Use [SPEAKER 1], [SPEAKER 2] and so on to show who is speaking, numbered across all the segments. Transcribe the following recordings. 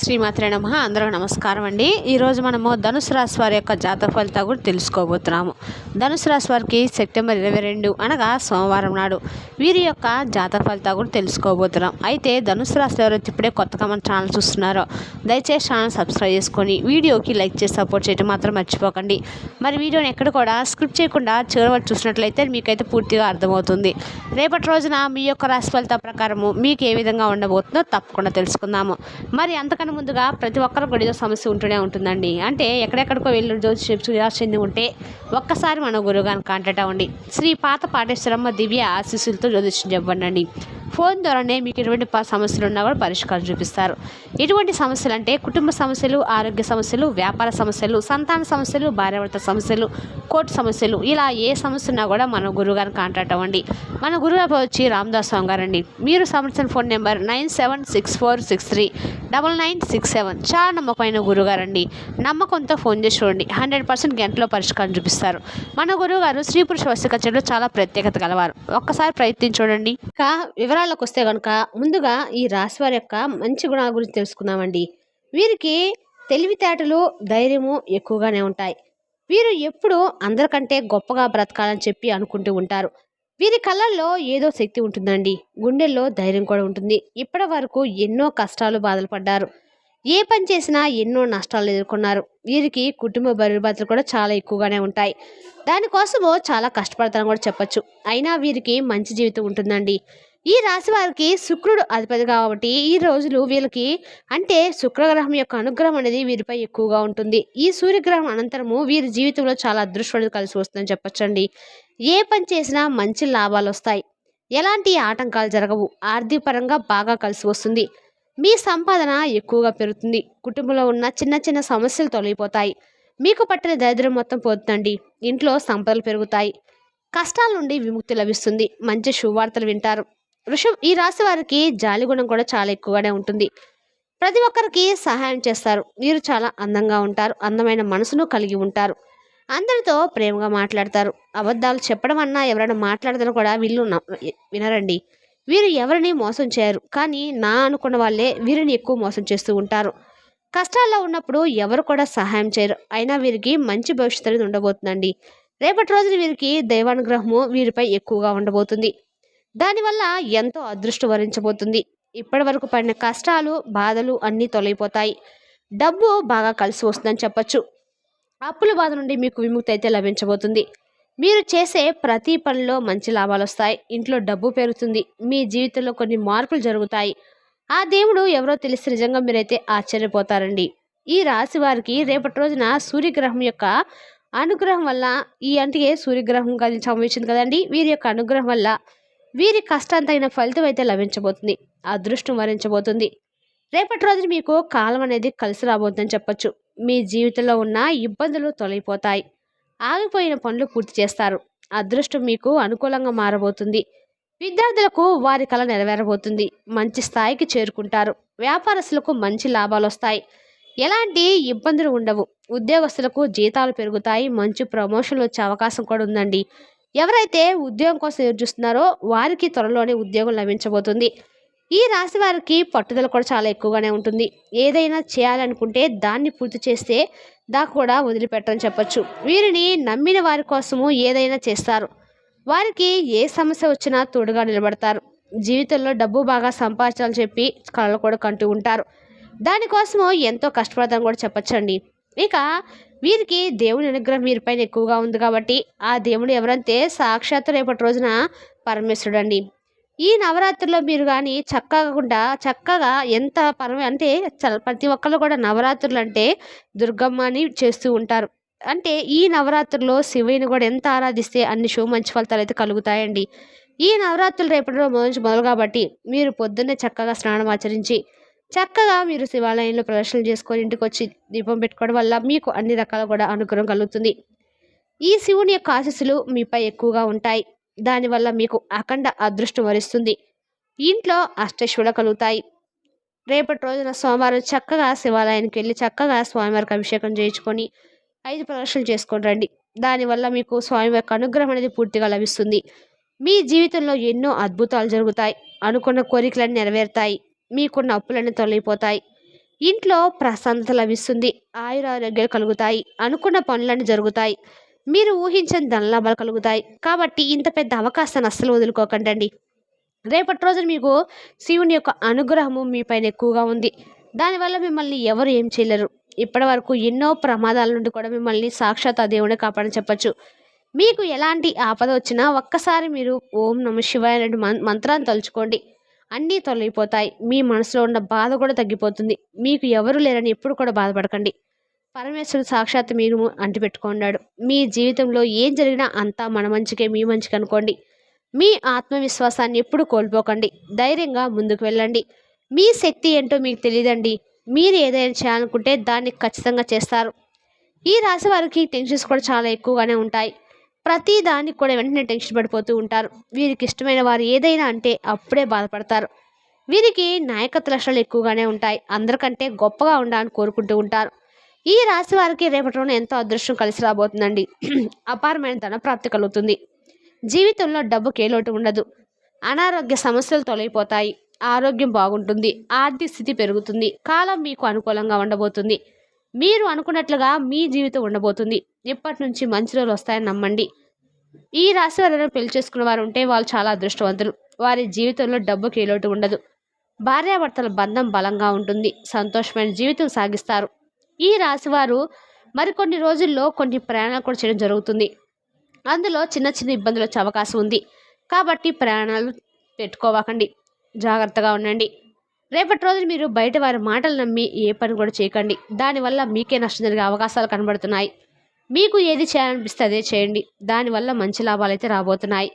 [SPEAKER 1] శ్రీమాత్రే నమ. అందరూ నమస్కారం అండి. ఈరోజు మనము ధనుసు రాశి వారి యొక్క జాతక ఫలితాలు కూడా తెలుసుకోబోతున్నాము. ధనుసు రాశి వారికి సెప్టెంబర్ ఇరవై రెండు అనగా సోమవారం నాడు వీరి యొక్క జాతక ఫలితాలు కూడా తెలుసుకోబోతున్నాం. అయితే ధనుసు రాశి ఎవరైతే ఇప్పుడే కొత్తగా మన ఛానల్ చూస్తున్నారో దయచేసి ఛానల్ సబ్స్క్రైబ్ చేసుకొని వీడియోకి లైక్ చేసి సపోర్ట్ చేయడం మాత్రం మర్చిపోకండి. మరి వీడియోని ఎక్కడ కూడా స్క్రిప్ట్ చేయకుండా చివరి వరకు చూసినట్లయితే మీకైతే పూర్తిగా అర్థమవుతుంది. రేపటి రోజున మీ యొక్క రాశి ఫలితాల ప్రకారము మీకు ఏ విధంగా ఉండబోతుందో తప్పకుండా తెలుసుకుందాము. మరి అంతకన్నా ముందుగా ప్రతి ఒక్కరికి కూడా ఏదో సమస్య ఉంటూనే ఉంటుందండి. అంటే ఎక్కడెక్కడికో వెళ్ళి జ్యోతిష నిరాశ చెంది ఉంటే ఒక్కసారి మన గురువుగారిని కాంటాక్ట్ అవ్వండి. శ్రీ పాత పాటేశ్వరమ్మ దివ్య ఆశీస్సులతో జ్యోతిష్యం చెప్పండి ఫోన్ ద్వారానే మీకు ఎటువంటి సమస్యలు ఉన్నా కూడా పరిష్కారం చూపిస్తారు. ఎటువంటి సమస్యలు అంటే కుటుంబ సమస్యలు ఆరోగ్య సమస్యలు వ్యాపార సమస్యలు సంతాన సమస్యలు భార్యాభర్త సమస్యలు కోర్టు సమస్యలు ఇలా ఏ సమస్య ఉన్నా కూడా మన గురువుగారిని కాంటాక్ట్ అవ్వండి. మన గురువు వచ్చి రామదాస్ స్వామి గారండి. మీరు సంవత్సరం phone number nine seven six four six three double nine six seven. చాలా నమ్మకమైన గురుగారండి నమ్మకంతో ఫోన్ చేసి చూడండి. హండ్రెడ్ పర్సెంట్ గంటలో పరిష్కారం చూపిస్తారు. మన గురువుగారు స్త్రీ పురుష వస్తు చాలా ప్రత్యేకత గలవారు. ఒక్కసారి ప్రయత్నం చూడండి. ఇక వివరాలకు వస్తే కనుక ముందుగా ఈ రాశివారి యొక్క మంచి గుణాల గురించి తెలుసుకుందామండి. వీరికి తెలివితేటలు ధైర్యము ఎక్కువగానే ఉంటాయి. వీరు ఎప్పుడూ అందరికంటే గొప్పగా బ్రతకాలని చెప్పి అనుకుంటూ ఉంటారు. వీరి కళ్ళల్లో ఏదో శక్తి ఉంటుందండి. గుండెల్లో ధైర్యం కూడా ఉంటుంది. ఇప్పటి వరకు ఎన్నో కష్టాలు బాధలు పడ్డారు. ఏ పని చేసినా ఎన్నో నష్టాలు ఎదుర్కొన్నారు. వీరికి కుటుంబ బరుబాతులు కూడా చాలా ఎక్కువగానే ఉంటాయి. దానికోసము చాలా కష్టపడతారని కూడా చెప్పొచ్చు. అయినా వీరికి మంచి జీవితం ఉంటుందండి. ఈ రాశి వారికి శుక్రుడు అధిపతి కాబట్టి ఈ రోజులు వీళ్ళకి అంటే శుక్రగ్రహం యొక్క అనుగ్రహం అనేది వీరిపై ఎక్కువగా ఉంటుంది. ఈ సూర్యగ్రహం అనంతరము వీరి జీవితంలో చాలా అదృష్టం కలిసి వస్తుందని చెప్పచ్చండి. ఏ పని చేసినా మంచి లాభాలు వస్తాయి. ఎలాంటి ఆటంకాలు జరగవు. ఆర్థిక పరంగా బాగా కలిసి వస్తుంది. మీ సంపాదన ఎక్కువగా పెరుగుతుంది. కుటుంబంలో ఉన్న చిన్న చిన్న సమస్యలు తొలగిపోతాయి. మీకు పట్టిన దరిద్రం మొత్తం పోతుందండి. ఇంట్లో సంపదలు పెరుగుతాయి. కష్టాల నుండి విముక్తి లభిస్తుంది. మంచి శుభవార్తలు వింటారు. వృషం ఈ రాశి వారికి జాలి గుణం కూడా చాలా ఎక్కువగానే ఉంటుంది. ప్రతి ఒక్కరికి సహాయం చేస్తారు. వీరు చాలా అందంగా ఉంటారు. అందమైన మనసును కలిగి ఉంటారు. అందరితో ప్రేమగా మాట్లాడతారు. అబద్ధాలు చెప్పడం అన్నా ఎవరైనా మాట్లాడతారో కూడా వీళ్ళు న- వినరండి. వీరు ఎవరిని మోసం చేయరు. కానీ నా అనుకున్న వాళ్ళే వీరిని ఎక్కువ మోసం చేస్తూ ఉంటారు. కష్టాల్లో ఉన్నప్పుడు ఎవరు కూడా సహాయం చేయరు. అయినా వీరికి మంచి భవిష్యత్తు అనేది ఉండబోతుందండి. రేపటి రోజున వీరికి దైవానుగ్రహము వీరిపై ఎక్కువగా ఉండబోతుంది. దానివల్ల ఎంతో అదృష్టం వరించబోతుంది. ఇప్పటి వరకు పడిన కష్టాలు బాధలు అన్నీ తొలగిపోతాయి. డబ్బు బాగా కలిసి వస్తుందని చెప్పచ్చు. అప్పుల బాధ నుండి మీకు విముక్తి అయితే లభించబోతుంది. మీరు చేసే ప్రతి పనిలో మంచి లాభాలు వస్తాయి. ఇంట్లో డబ్బు పెరుగుతుంది మీ జీవితంలో కొన్ని మార్పులు జరుగుతాయి. ఆ దేవుడు ఎవరో తెలిసి నిజంగా మీరైతే ఆశ్చర్యపోతారండి. ఈ రాశి వారికి రేపటి రోజున సూర్యగ్రహం యొక్క అనుగ్రహం వల్ల ఈ అంటే సూర్యగ్రహం కలిసి సంభవించింది కదండి. వీరి యొక్క అనుగ్రహం వల్ల వీరి కష్టాంతైన ఫలితం అయితే లభించబోతుంది. అదృష్టం వరించబోతుంది. రేపటి రోజున మీకు కాలం అనేది కలిసి రాబోతుందని చెప్పొచ్చు. మీ జీవితంలో ఉన్న ఇబ్బందులు తొలగిపోతాయి. ఆగిపోయిన పనులు పూర్తి చేస్తారు. అదృష్టం మీకు అనుకూలంగా మారబోతుంది. విద్యార్థులకు వారి కళ నెరవేరబోతుంది. మంచి స్థాయికి చేరుకుంటారు. వ్యాపారస్తులకు మంచి లాభాలు వస్తాయి. ఎలాంటి ఇబ్బందులు ఉండవు. ఉద్యోగస్తులకు జీతాలు పెరుగుతాయి. మంచి ప్రమోషన్లు వచ్చే అవకాశం కూడా ఉందండి. ఎవరైతే ఉద్యోగం కోసం ఎదురు చూస్తున్నారో వారికి త్వరలోనే ఉద్యోగం లభించబోతుంది. ఈ రాశి వారికి పట్టుదల కూడా చాలా ఎక్కువగానే ఉంటుంది. ఏదైనా చేయాలనుకుంటే దాన్ని పూర్తి చేస్తే దా కూడా వదిలిపెట్టని చెప్పచ్చు. వీరిని నమ్మిన వారి కోసము ఏదైనా చేస్తారు. వారికి ఏ సమస్య వచ్చినా తోడుగా నిలబడతారు. జీవితంలో డబ్బు బాగా సంపాదించాలని చెప్పి కళలు కూడా కంటూ ఉంటారు. దానికోసము ఎంతో కష్టపడతాం కూడా చెప్పొచ్చండి. ఇక వీరికి దేవుని అనుగ్రహం వీరిపైన ఎక్కువగా ఉంది కాబట్టి ఆ దేవుడు ఎవరంటే సాక్షాత్తు రేపటి రోజున పరమేశ్వరుడు అండి ఈ నవరాత్రిలో మీరు కానీ చక్కగా చక్కగా ఎంత పరమ అంటే చ- ప్రతి ఒక్కళ్ళు కూడా నవరాత్రులు అంటే దుర్గమ్మ అని చేస్తూ ఉంటారు. అంటే ఈ నవరాత్రుల్లో శివుని కూడా ఎంత ఆరాధిస్తే అన్ని శుభ మంచి ఫలితాలు అయితే కలుగుతాయండి. ఈ నవరాత్రులు రేపటి రోజు మొదలు మొదలు కాబట్టి మీరు పొద్దున్నే చక్కగా స్నానం ఆచరించి చక్కగా మీరు శివాలయంలో ప్రదర్శనలు చేసుకొని ఇంటికి వచ్చి దీపం పెట్టుకోవడం వల్ల మీకు అన్ని రకాల కూడా అనుగ్రహం కలుగుతుంది. ఈ శివుని యొక్క ఆశీస్సులు మీపై ఎక్కువగా ఉంటాయి. దానివల్ల మీకు అఖండ అదృష్టం వరిస్తుంది. ఇంట్లో అష్టైశ్వర్యాలు కలుగుతాయి. రేపటి రోజున సోమవారం చక్కగా శివాలయానికి వెళ్ళి చక్కగా స్వామివారికి అభిషేకం చేయించుకొని ఐదు ప్రదర్శనలు చేసుకొని రండి. దానివల్ల మీకు స్వామి యొక్క అనుగ్రహం అనేది పూర్తిగా లభిస్తుంది. మీ జీవితంలో ఎన్నో అద్భుతాలు జరుగుతాయి. అనుకున్న కోరికలన్నీ నెరవేరుతాయి. మీకున్న అప్పులన్నీ తొలగిపోతాయి. ఇంట్లో ప్రశాంతత లభిస్తుంది. ఆయురారోగ్యాలు కలుగుతాయి. అనుకున్న పనులన్నీ జరుగుతాయి. మీరు ఊహించని ధనలాభాలు కలుగుతాయి. కాబట్టి ఇంత పెద్ద అవకాశాన్ని అస్సలు వదులుకోకండి రేపటి రోజున మీకు శివుని యొక్క అనుగ్రహము మీ పైన ఎక్కువగా ఉంది. దానివల్ల మిమ్మల్ని ఎవరు ఏం చేయలేరు. ఇప్పటి వరకు ఎన్నో ప్రమాదాల నుండి కూడా మిమ్మల్ని సాక్షాత్ ఆ దేవుడే కాపాడని చెప్పచ్చు. మీకు ఎలాంటి ఆపద వచ్చినా ఒక్కసారి మీరు ఓం నమ శివాయ మంత్రాన్ని తలుచుకోండి. అన్నీ తొలగిపోతాయి. మీ మనసులో ఉన్న బాధ కూడా తగ్గిపోతుంది. మీకు ఎవరు లేరని ఎప్పుడు కూడా బాధపడకండి. పరమేశ్వరుడు సాక్షాత్ మీరు అంటిపెట్టుకున్నాడు. మీ జీవితంలో ఏం జరిగినా అంతా మన మంచికే మీ మంచికి అనుకోండి. మీ ఆత్మవిశ్వాసాన్ని ఎప్పుడు కోల్పోకండి. ధైర్యంగా ముందుకు వెళ్ళండి. మీ శక్తి ఏంటో మీకు తెలియదండి. మీరు ఏదైనా చేయాలనుకుంటే దాన్ని ఖచ్చితంగా చేస్తారు. ఈ రాశి వారికి టెన్షన్స్ కూడా చాలా ఎక్కువగానే ఉంటాయి. ప్రతి దానికి కూడా వెంటనే టెన్షన్ పడిపోతూ ఉంటారు. వీరికి ఇష్టమైన వారు ఏదైనా అంటే అప్పుడే బాధపడతారు. వీరికి నాయకత్వ లక్షణాలు ఎక్కువగానే ఉంటాయి. అందరికంటే గొప్పగా ఉండాలని కోరుకుంటూ ఉంటారు. ఈ రాశి వారికి రేపటి రోజున ఎంతో అదృష్టం కలిసి రాబోతుందండి. అపారమైన ధన ప్రాప్తి కలుగుతుంది. జీవితంలో డబ్బుకి లోటు ఉండదు. అనారోగ్య సమస్యలు తొలగిపోతాయి. ఆరోగ్యం బాగుంటుంది. ఆర్థిక స్థితి పెరుగుతుంది. కాలం మీకు అనుకూలంగా ఉండబోతుంది. మీరు అనుకున్నట్లుగా మీ జీవితం ఉండబోతుంది. ఇప్పటి నుంచి మంచి రోజులు వస్తాయని నమ్మండి. ఈ రాశి వారు పెళ్ళి చేసుకున్న వారు ఉంటే వాళ్ళు చాలా అదృష్టవంతులు. వారి జీవితంలో డబ్బుకి లోటు ఉండదు. భార్యాభర్తల బంధం బలంగా ఉంటుంది. సంతోషమైన జీవితం సాగిస్తారు. ఈ రాశివారు మరికొన్ని రోజుల్లో కొన్ని ప్రయాణాలు కూడా చేయడం జరుగుతుంది. అందులో చిన్న చిన్న ఇబ్బందులు వచ్చే అవకాశం ఉంది. కాబట్టి ప్రయాణాలు పెట్టుకోవకండి. జాగ్రత్తగా ఉండండి. రేపటి రోజున మీరు బయట వారి మాటలు నమ్మి ఏ పని కూడా చేయకండి. దానివల్ల మీకే నష్టం జరిగే అవకాశాలు కనబడుతున్నాయి. మీకు ఏది చేయాలనిపిస్తే అదే చేయండి. దానివల్ల మంచి లాభాలు అయితే రాబోతున్నాయి.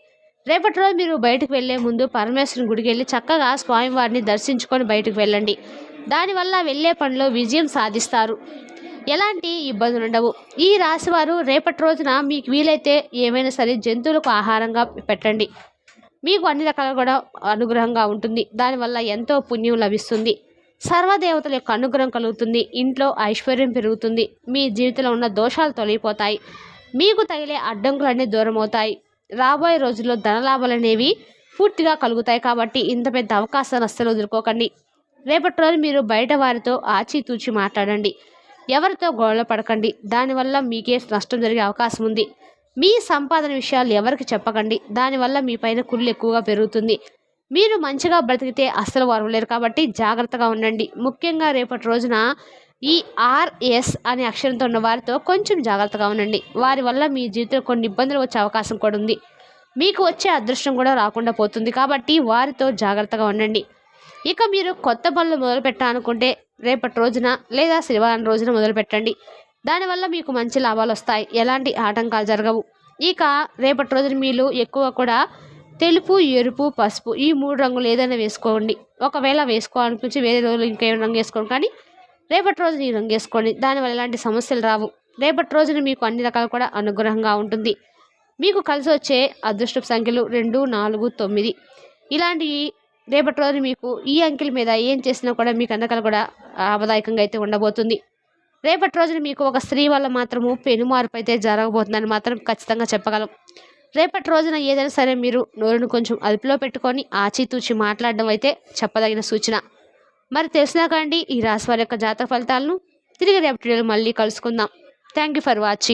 [SPEAKER 1] రేపటి రోజు మీరు బయటకు వెళ్ళే ముందు పరమేశ్వరుని గుడికి వెళ్ళి చక్కగా స్వామివారిని దర్శించుకొని బయటకు వెళ్ళండి. దానివల్ల వెళ్ళే పనిలో విజయం సాధిస్తారు. ఎలాంటి ఇబ్బందులు ఉండవు. ఈ రాశివారు రేపటి రోజున మీకు వీలైతే ఏమైనా సరే జంతువులకు ఆహారంగా పెట్టండి. మీకు అన్ని రకాల కూడా అనుగ్రహంగా ఉంటుంది. దానివల్ల ఎంతో పుణ్యం లభిస్తుంది. సర్వదేవతల యొక్క అనుగ్రహం కలుగుతుంది. ఇంట్లో ఐశ్వర్యం పెరుగుతుంది. మీ జీవితంలో ఉన్న దోషాలు తొలగిపోతాయి. మీకు తగిలే అడ్డంకులన్నీ దూరం అవుతాయి రాబోయే రోజుల్లో ధనలాభాలు అనేవి పూర్తిగా కలుగుతాయి కాబట్టి ఇంత పెద్ద అవకాశాన్ని అస్సలు వదులుకోకండి. రేపటి రోజు మీరు బయట వారితో ఆచితూచి మాట్లాడండి. ఎవరితో గొడవ పడకండి. దానివల్ల మీకే నష్టం జరిగే అవకాశం ఉంది. మీ సంపాదన విషయాలు ఎవరికి చెప్పకండి. దానివల్ల మీ పైన కుళ్ళు ఎక్కువగా పెరుగుతుంది. మీరు మంచిగా బ్రతికితే అస్సలు వరవలేరు కాబట్టి జాగ్రత్తగా ఉండండి. ముఖ్యంగా రేపటి రోజున ఈ ఆర్ఎస్ అనే అక్షరంతో ఉన్న వారితో కొంచెం జాగ్రత్తగా ఉండండి. వారి వల్ల మీ జీవితంలో కొన్ని ఇబ్బందులు వచ్చే అవకాశం కూడా ఉంది. మీకు వచ్చే అదృష్టం కూడా రాకుండా పోతుంది కాబట్టి వారితో జాగ్రత్తగా ఉండండి. ఇక మీరు కొత్త పనులు మొదలు పెట్టాలనుకుంటే రేపటి రోజున లేదా శనివారం రోజున మొదలు పెట్టండి దానివల్ల మీకు మంచి లాభాలు వస్తాయి. ఎలాంటి ఆటంకాలు జరగవు. ఇక రేపటి రోజున మీరు ఎక్కువ కూడా తెలుపు ఎరుపు పసుపు ఈ మూడు రంగులు ఏదైనా వేసుకోండి. ఒకవేళ వేసుకోవాలనిపించి వేరే రోజులు ఇంకేం రంగు వేసుకోండి. కానీ రేపటి రోజున ఈ రంగు వేసుకోండి. దానివల్ల ఎలాంటి సమస్యలు రావు. రేపటి రోజున మీకు అన్ని రకాలు కూడా అనుగ్రహంగా ఉంటుంది. మీకు కలిసి వచ్చే అదృష్టపు సంఖ్యలు రెండు నాలుగు తొమ్మిది. ఇలాంటివి రేపటి రోజు మీకు ఈ అంకెల మీద ఏం చేసినా కూడా మీకు అన్నకలు కూడా ఆదాయకంగా అయితే ఉండబోతుంది. రేపటి రోజున మీకు ఒక స్త్రీ వల్ల మాత్రము పెను మార్పు అయితే జరగబోతుందని మాత్రం ఖచ్చితంగా చెప్పగలం. రేపటి రోజున ఏదైనా సరే మీరు నోరును కొంచెం అదుపులో పెట్టుకొని ఆచితూచి మాట్లాడడం అయితే చెప్పదగిన సూచన. మరి తెలిసినాకండి ఈ రాశి వారి యొక్క జాతక ఫలితాలను తిరిగి రేపటి మళ్ళీ కలుసుకుందాం. Thank you for watching